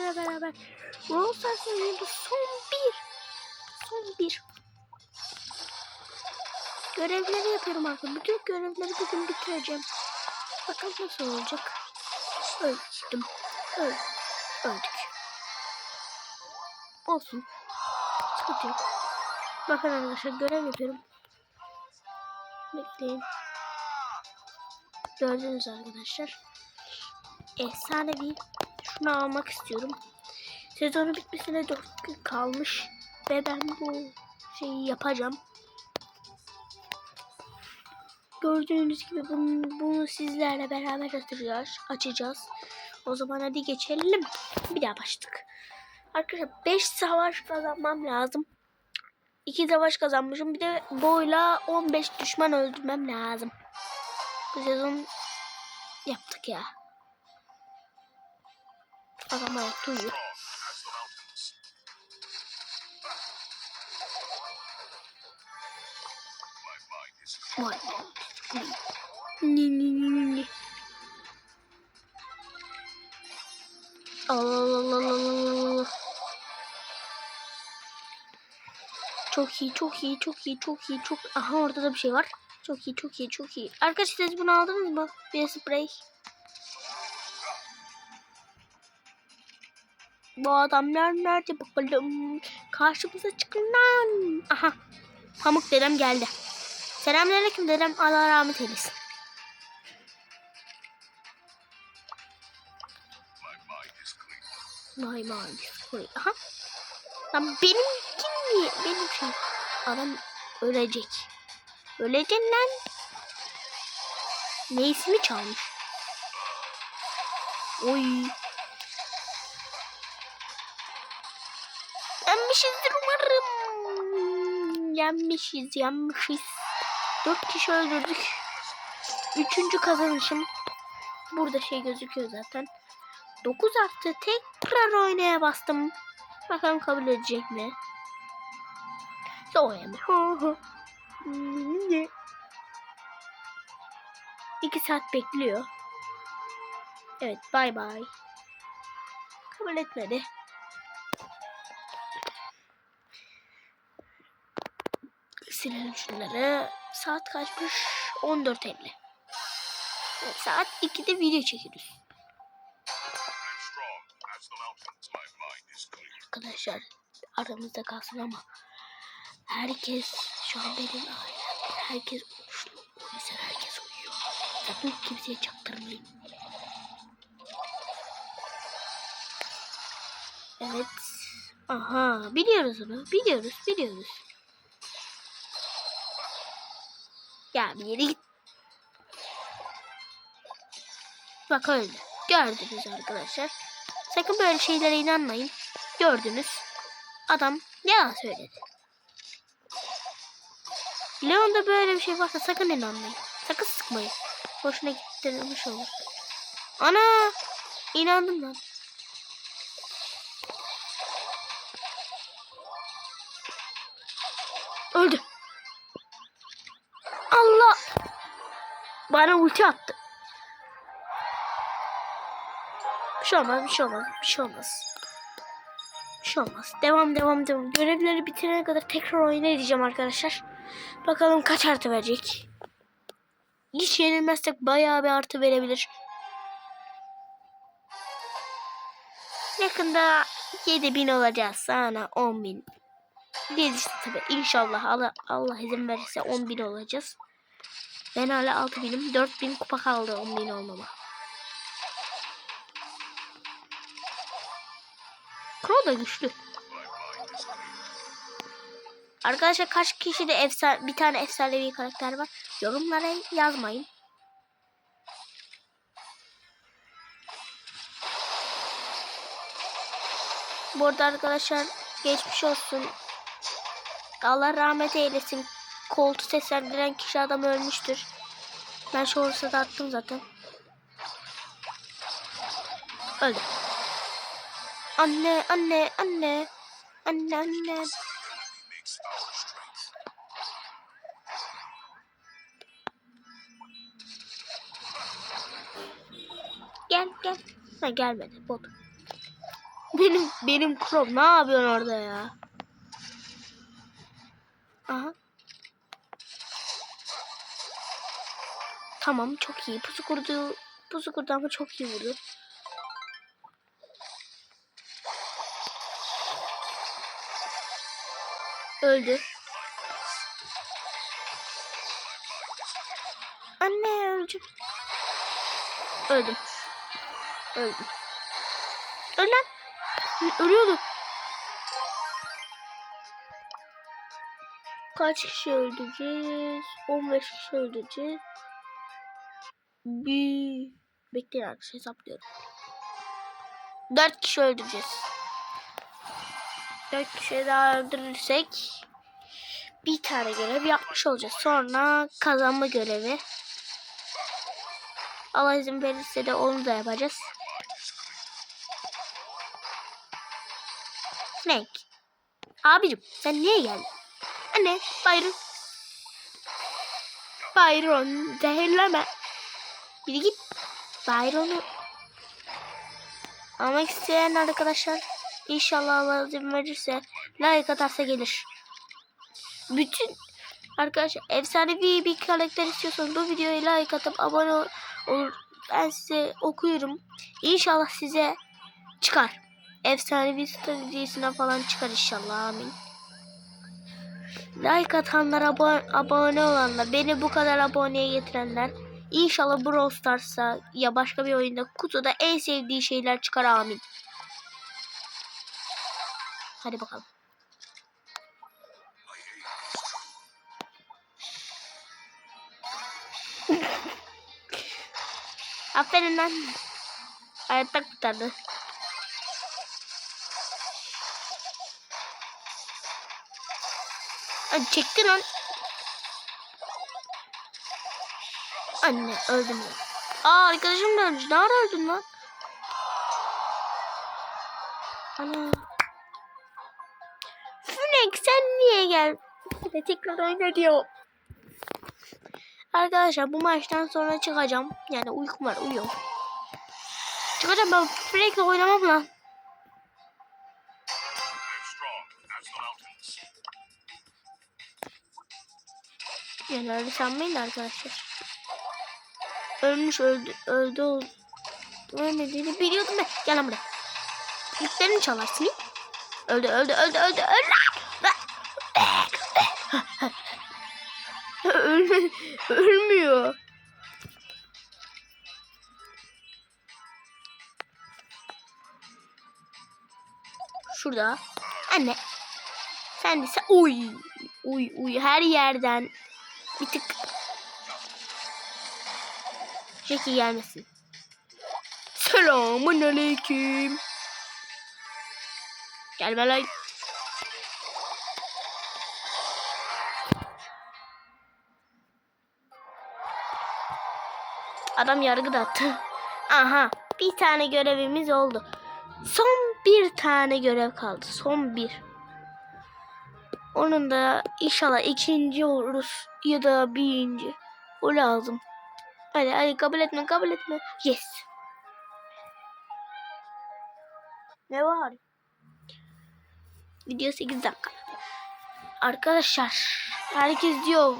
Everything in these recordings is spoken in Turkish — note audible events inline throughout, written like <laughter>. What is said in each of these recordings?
sizlerle beraber Brawl Stars oynuyoruz. Son bir. Son bir. Görevleri yapıyorum arkadaşlar. Bütün görevleri bugün bitireceğim. Bakalım nasıl olacak. Öldüm. Öl Öldük. Olsun. Sıkıntı yok. Bakın arkadaşlar görev yapıyorum. Bekleyin. Gördünüz arkadaşlar. Efsanevi. Şunu almak istiyorum. Sezonun bitmesine 4 gün kalmış. Ve ben bu şeyi yapacağım. Gördüğünüz gibi bunu, bunu sizlerle beraber açacağız. açacağız. O zaman hadi geçelim. Bir daha başladık. Arkadaşlar 5 savaş kazanmam lazım. 2 savaş kazanmışım. Bir de boyla 15 düşman öldürmem lazım. Bu sezon yaptık ya. Ayakta uyuyor. Vay. Ni ni ni ni ni. Allah. Çok iyi, çok iyi, çok iyi, çok iyi, çok... Aha orada da bir şey var. Çok iyi, çok iyi, çok iyi. Arkadaşlar siz bunu aldınız mı? Bir sprey. Bu adamlar nerede bakalım? Karşımıza çıkın lan. Aha. Pamuk dedem geldi. Selamünaleyküm dedem. Allah rahmet eylesin. Vay vay. Aha. Lan benim kim mi? Benim şey. Adam ölecek. Ölecek lan. Ne ismi çalmış? Oy. Yenmişiz, yenmişiz. Dört kişi öldürdük. Üçüncü kazanışım. Burada şey gözüküyor zaten. 9 artı tekrar oynaya bastım. Bakalım kabul edecek mi? Soğuyamı. İki saat bekliyor. Evet bay bay. Kabul etmedi. Silelim şunları. Saat kaçmış? 14.50. Evet, saat 2'de video çekiyoruz. Arkadaşlar aramızda kalsın ama herkes şu an benim ailem. Herkes uyuşlu. O yüzden herkes uyuyor. Sakın kimseye çaktırmayın. Evet. Aha biliyoruz onu. Biliyoruz biliyoruz. Ya bir yere git. Bak öyle. Gördünüz arkadaşlar. Sakın böyle şeylere inanmayın. Gördünüz. Adam yalan söyledi. Leon'da böyle bir şey varsa sakın inanmayın. Sakın sıkmayın. Boşuna gittirilmiş olur. Ana! İnandım lan. Bana ulti attı. Bir şey olmaz, bir şey olmaz, bir şey olmaz. Bir şey olmaz. Devam, devam, devam. Görevleri bitirene kadar tekrar oyuna edeceğim arkadaşlar. Bakalım kaç artı verecek. Hiç yenilmezsek bayağı bir artı verebilir. Yakında 7000 olacağız. Sana 10.000. Değil işte tabii. İnşallah Allah, Allah izin verirse 10.000 olacağız. Ben hala 6000'im. 4000 kupa kaldı 10.000 olmama. Crow da güçlü. Arkadaşlar kaç kişi de efsane bir tane efsanevi karakter var? Yorumlara yazmayın. Bu arada arkadaşlar geçmiş olsun. Allah rahmet eylesin. Koltu seslendiren kişi adam ölmüştür. Ben şu da attım zaten. Öldü. Anne, anne, anne. Anne, anne. Gel, gel. Ha gelmedi bot. benim benim Chrome ne yapıyorsun orada ya? Aha. Tamam çok iyi. Pusu kurdu. Pusu kurdu ama çok iyi vurdu. Öldü. Anne öldüm. Öldüm. Öldüm. Öl. Ölüyordu. Kaç kişi öldüreceğiz? 15 kişi öldüreceğiz. Bir... Bekleyin arkadaşlar hesaplıyorum. 4 kişi öldüreceğiz. 4 kişi daha öldürürsek bir tane görev yapmış olacağız. Sonra kazanma görevi. Allah izin verirse de onu da yapacağız. Snake. Abicim sen niye geldin? Anne Byron. Byron zehirleme. Biri git. Byron'u almak isteyen arkadaşlar inşallah Allah izin verirse like atarsa gelir. Bütün arkadaşlar efsanevi bir karakter istiyorsanız bu videoya like atıp abone ol, olur. Ben size okuyorum. İnşallah size çıkar. Efsanevi stratejisine falan çıkar inşallah. Amin. Like atanlar, abone, abone olanlar, beni bu kadar aboneye getirenler İnşallah Brawl Stars'a ya başka bir oyunda kutuda en sevdiği şeyler çıkar amin. Hadi bakalım. Aferin lan. Hayatta kurtardı. Çekti lan. Anne öldüm. Aa arkadaşım da ölmüş. Nerede öldün lan? Ana. Fünek sen niye gel? Ve tekrar oyna diyor. Arkadaşlar bu maçtan sonra çıkacağım. Yani uykum var uyuyorum. Çıkacağım ben Fünek'le oynamam lan. Yani öyle sanmayın da arkadaşlar. Ölmüş öldü öldü oldu. Ölmediğini biliyordum ben. Gel lan buraya. İplerini çalarsın. Öldü öldü öldü öldü öldü. Ölme, ölmüyor. Şurada. Anne. Sen de sen. Uy. Uy uy her yerden bir tık Jackie gelmesin. Selamun aleyküm. Gelme lan. Adam yargı da attı. Aha bir tane görevimiz oldu. Son bir tane görev kaldı. Son bir. Onun da inşallah ikinci oluruz ya da birinci. O lazım. Hadi hadi kabul etme kabul etme. Yes. Ne var? Video 8 dakika. Arkadaşlar herkes diyor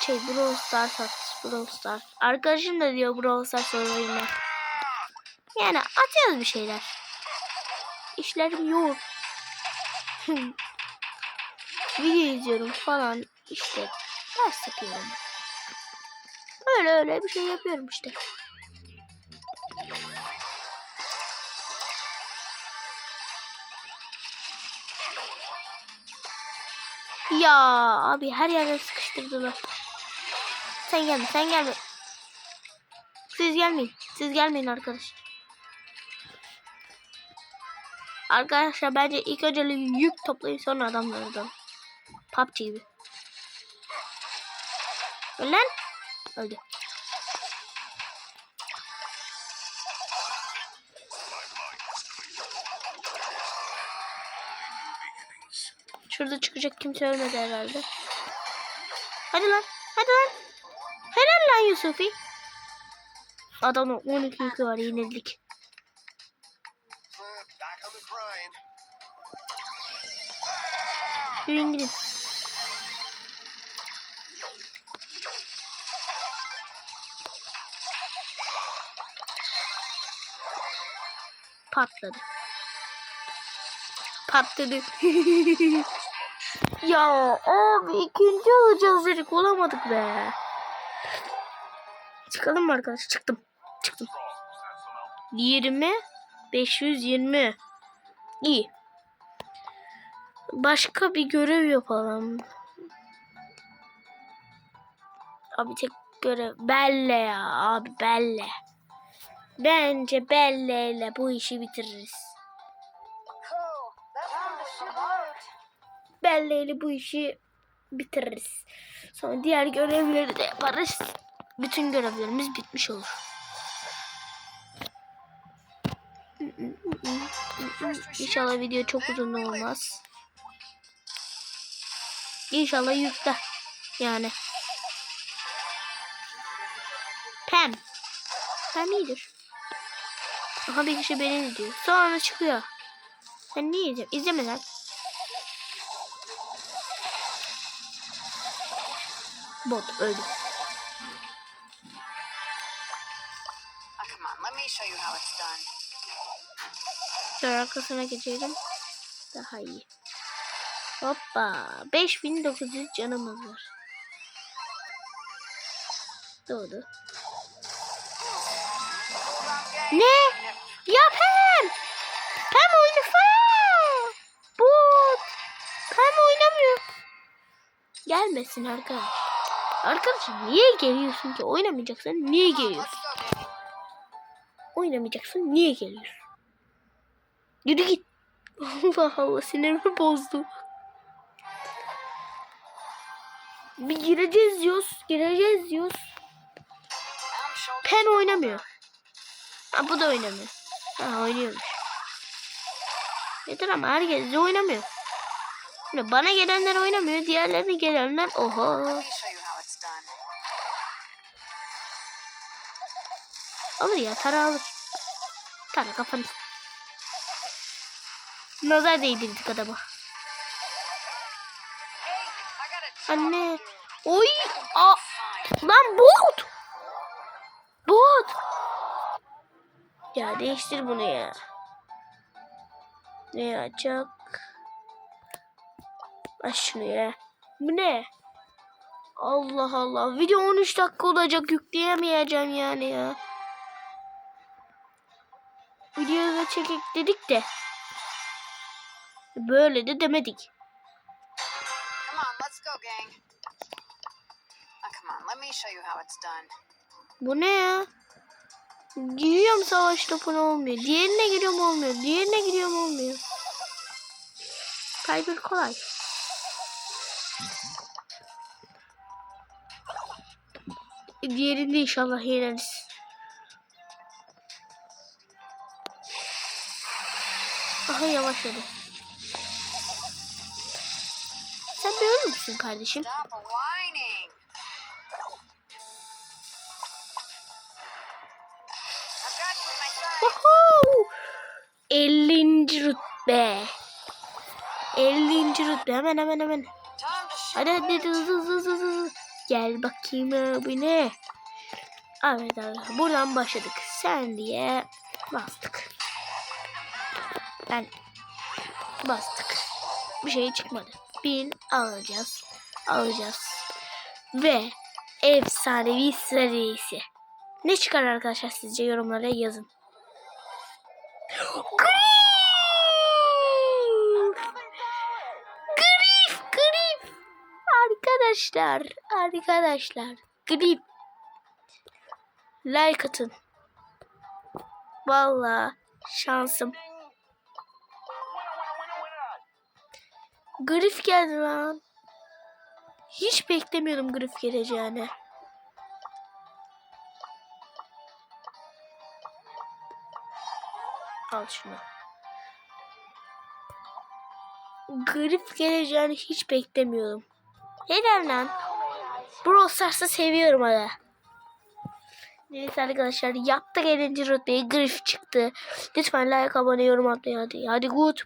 şey Brawl Stars at Brawl Stars. Arkadaşım da diyor Brawl Stars oyunu. Yani atıyoruz bir şeyler. İşlerim yok. <laughs> Video izliyorum falan işte. Ders yapıyorum. Öyle öyle bir şey yapıyorum işte. Ya abi her yere sıkıştırdılar. Sen gelme sen gelme. Siz gelmeyin. Siz gelmeyin arkadaşlar. Arkadaşlar bence ilk önce yük toplayın sonra adamlardan. PUBG gibi. Ölen öldü. Şurada çıkacak kimse ölmedi herhalde. Hadi lan. Hadi lan. Helal lan Yusufi. Adamın 12 yükü var yenildik. Yürüyün gidin. Patladı. Patladı. <laughs> ya abi ikinci olacağız dedik olamadık be. Çıkalım mı arkadaş? Çıktım. Çıktım. 20 520 İyi. Başka bir görev yapalım. Abi tek görev Belle ya abi Belle. Bence Belle ile bu işi bitiririz. Belle ile bu işi bitiririz. Sonra diğer görevleri de yaparız. Bütün görevlerimiz bitmiş olur. İnşallah video çok uzun olmaz. İnşallah yükle. Yani. Pem. Pem iyidir. Aha bir kişi beni izliyor. Sonra çıkıyor. Sen niye izliyorsun? İzleme lan. Bot öldü. Sonra arkasına geçelim. Daha iyi. Hoppa. 5900 canımız var. Doğdu. Ne? Gelmesin arkadaş. Arkadaşım niye geliyorsun ki? Oynamayacaksan niye geliyorsun? Oynamayacaksın niye geliyorsun? Yürü git. <laughs> Allah Allah sinirimi bozdu. Bir gireceğiz diyoruz. Gireceğiz diyoruz. Pen oynamıyor. Ha bu da oynamıyor. Ha oynuyormuş. Yeter ama herkes de oynamıyor. Şimdi bana gelenler oynamıyor. Diğerlerine gelenler done. Alır ya tara alır. Tara kafanı. Nazar değdirdik adama. A Anne. Oy. Aa. Lan bot. Bot. Ya değiştir bunu ya. Ne açacak? Aç şunu ya. Bu ne? Allah Allah. Video 13 dakika olacak. Yükleyemeyeceğim yani ya. Videoyu da çekek dedik de. Böyle de demedik. Come on, let's go, gang. Come on. Let me show you how it's done. Bu ne ya? Giriyorum savaş topuna olmuyor. Diğerine giriyorum olmuyor. Diğerine giriyorum olmuyor. Kaybır kolay. Diğerinde inşallah yeneriz. Aha yavaşladı. Sen bir ölür müsün kardeşim? Woohoo! 50. rütbe. 50. rütbe. Hemen hemen hemen. Hadi hadi hızlı hızlı hızlı hızlı. Gel bakayım abi ne? Evet arkadaşlar buradan başladık. Sen diye bastık. Ben bastık. Bir şey çıkmadı. Bin alacağız. Alacağız. Ve efsanevi serisi. Ne çıkar arkadaşlar sizce yorumlara yazın. Arkadaşlar, arkadaşlar. Grif. Like atın. Vallahi şansım. Grif geldi lan. Hiç beklemiyordum Grif geleceğini. Al şunu. Grif geleceğini hiç beklemiyordum. Neden lan? Brawl Stars'ı seviyorum hala. Neyse arkadaşlar yaptık 50. rütbeyi grif çıktı. Lütfen like abone yorum atmayı hadi. Hadi good.